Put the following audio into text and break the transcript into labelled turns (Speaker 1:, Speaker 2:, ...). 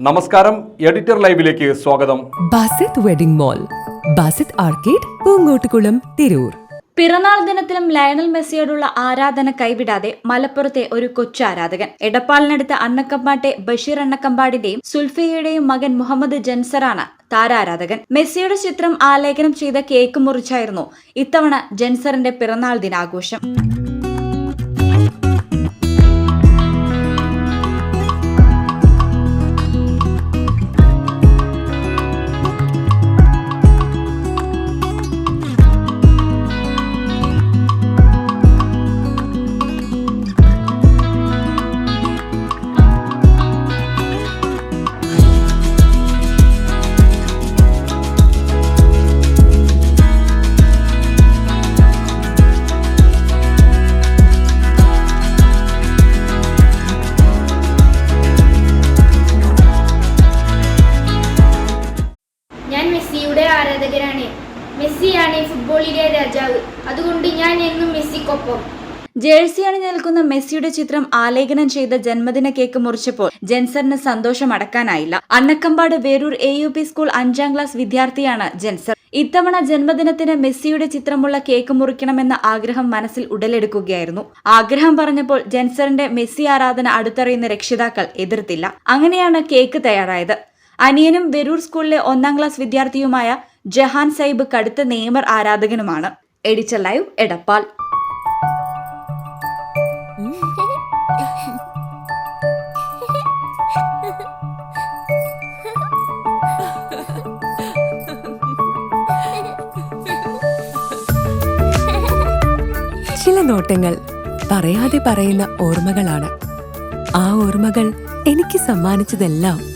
Speaker 1: നമസ്കാരം എഡിറ്റർ ലൈവിലേക്ക് സ്വാഗതം.
Speaker 2: Basith wedding mall Basith arcade Poonkottukulam Tirur.
Speaker 3: പിറന്നാൾ ദിനത്തിലും ലയണൽ മെസ്സിയോടുള്ള ആരാധന കൈവിടാതെ മലപ്പുറത്തെ ഒരു കൊച്ചു ആരാധകൻ. എടപ്പാളിനടുത്ത് അന്നക്കമ്പാട്ടെ ബഷീർ അണ്ണക്കമ്പാടിന്റെയും സുൽഫിയയുടെയും മകൻ മുഹമ്മദ് ജൻസറാണ് താരാരാധകൻ. മെസ്സിയുടെ ചിത്രം ആലേഖനം ചെയ്ത കേക്ക് മുറിച്ചായിരുന്നു ഇത്തവണ ജൻസറിന്റെ പിറന്നാൾ ദിനാഘോഷം.
Speaker 4: ആരാധകരാണ്. മെസ്സിയാണ് ഫുട്ബോളിലെ രാജാവ്. അതുകൊണ്ട് ഞാൻ എന്നും മെസ്സിക്കൊപ്പം.
Speaker 3: ജേഴ്സി അണിഞ്ഞു നിൽക്കുന്ന മെസ്സിയുടെ ചിത്രം ആലേഖനം ചെയ്ത ജന്മദിന കേക്ക് മുറിച്ചപ്പോൾ ജെൻസറിന് സന്തോഷം അടക്കാനായില്ല. Annakkampad Veroor A U P school അഞ്ചാം ക്ലാസ് വിദ്യാർത്ഥിയാണ് ജെൻസർ. ഇത്തവണ ജന്മദിനത്തിന് മെസ്സിയുടെ ചിത്രമുള്ള കേക്ക് മുറിക്കണമെന്ന ആഗ്രഹം മനസ്സിൽ ഉടലെടുക്കുകയായിരുന്നു. ആഗ്രഹം പറഞ്ഞപ്പോൾ ജെൻസറിന്റെ മെസ്സി ആരാധന അടുത്തറിയുന്ന രക്ഷിതാക്കൾ എതിർത്തില്ല. അങ്ങനെയാണ് കേക്ക് തയ്യാറായത്. അനിയനും വെരൂർ സ്കൂളിലെ ഒന്നാം ക്ലാസ് വിദ്യാർത്ഥിയുമായ ജഹാൻ സൈബ് കടുത്ത നെയ്മർ ആരാധകനുമാണ്. എഡിച്ച ലൈവ് എടപ്പാൾ.
Speaker 2: ചില നോട്ടങ്ങൾ പറയാതെ പറയുന്ന ഓർമ്മകളാണ്. ആ ഓർമ്മകൾ എനിക്ക് സമ്മാനിച്ചതെല്ലാം